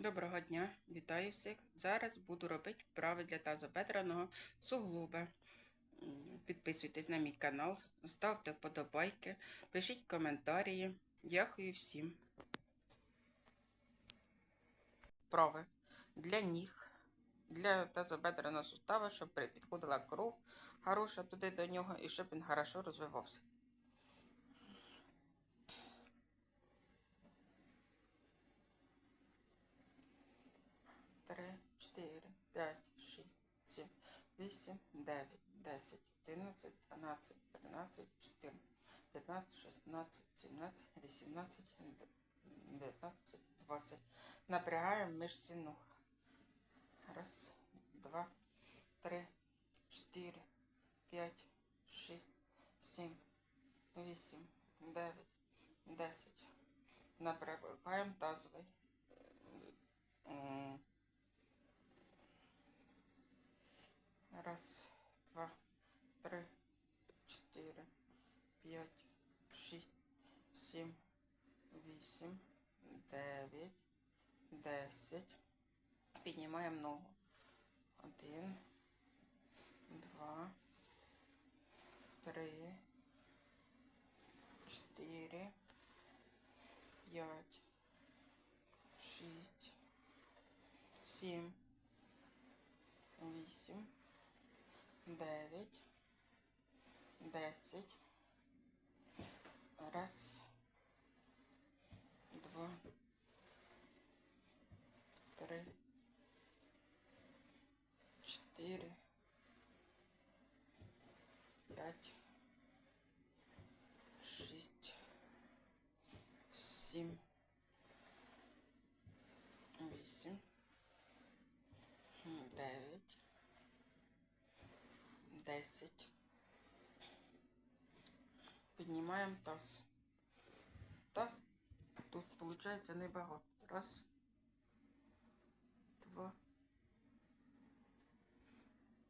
Доброго дня, вітаю всіх. Зараз буду робити вправи для тазобедреного суглоба. Підписуйтесь на мій канал, ставте вподобайки, пишіть коментарі. Дякую всім. Вправи для ніг, для тазобедреного сустава, щоб підходила кров хороша туди до нього і щоб він хорошо розвивався. Три, чотири, п'ять, шість, сім, вісім, дев'ять, десять, одинадцять, дванадцять, тринадцять, чотирнадцять, п'ятнадцять, шістнадцять, сімнадцять, вісімнадцять, дев'ятнадцять, двадцять. Напрягаємо мишці ног. Раз, два, три, чотири, п'ять, шість, сім, вісім, дев'ять, десять. Напрягаємо тазовий. Раз, два, три, чотири, п'ять, шість, сім, вісім, дев'ять, десять. Піднімаємо ногу. Один, два, три, чотири, п'ять, шість, сім, вісім, Дев'ять, десять. Раз, два, три, чотири, 10. Піднімаємо таз. Таз тут получается небагато. Раз, два,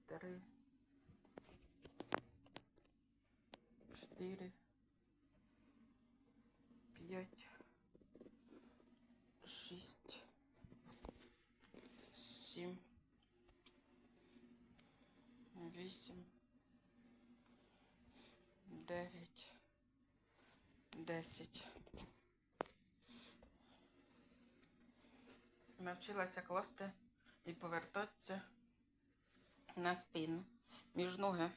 три, четыре, п'ять, шесть, семь, восемь дев'ять, десять. Навчилася класти і повертатися на спину. Між ноги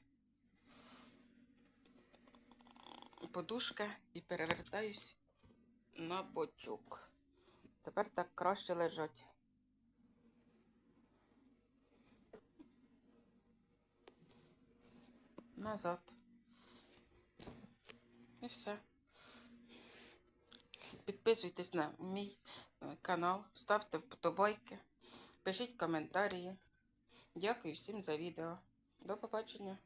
подушка і перевертаюсь на бочок. Тепер так краще лежать. Назад. І все. Підписуйтесь на мій е, канал, ставте вподобайки, пишіть коментарі. Дякую всім за відео. До побачення.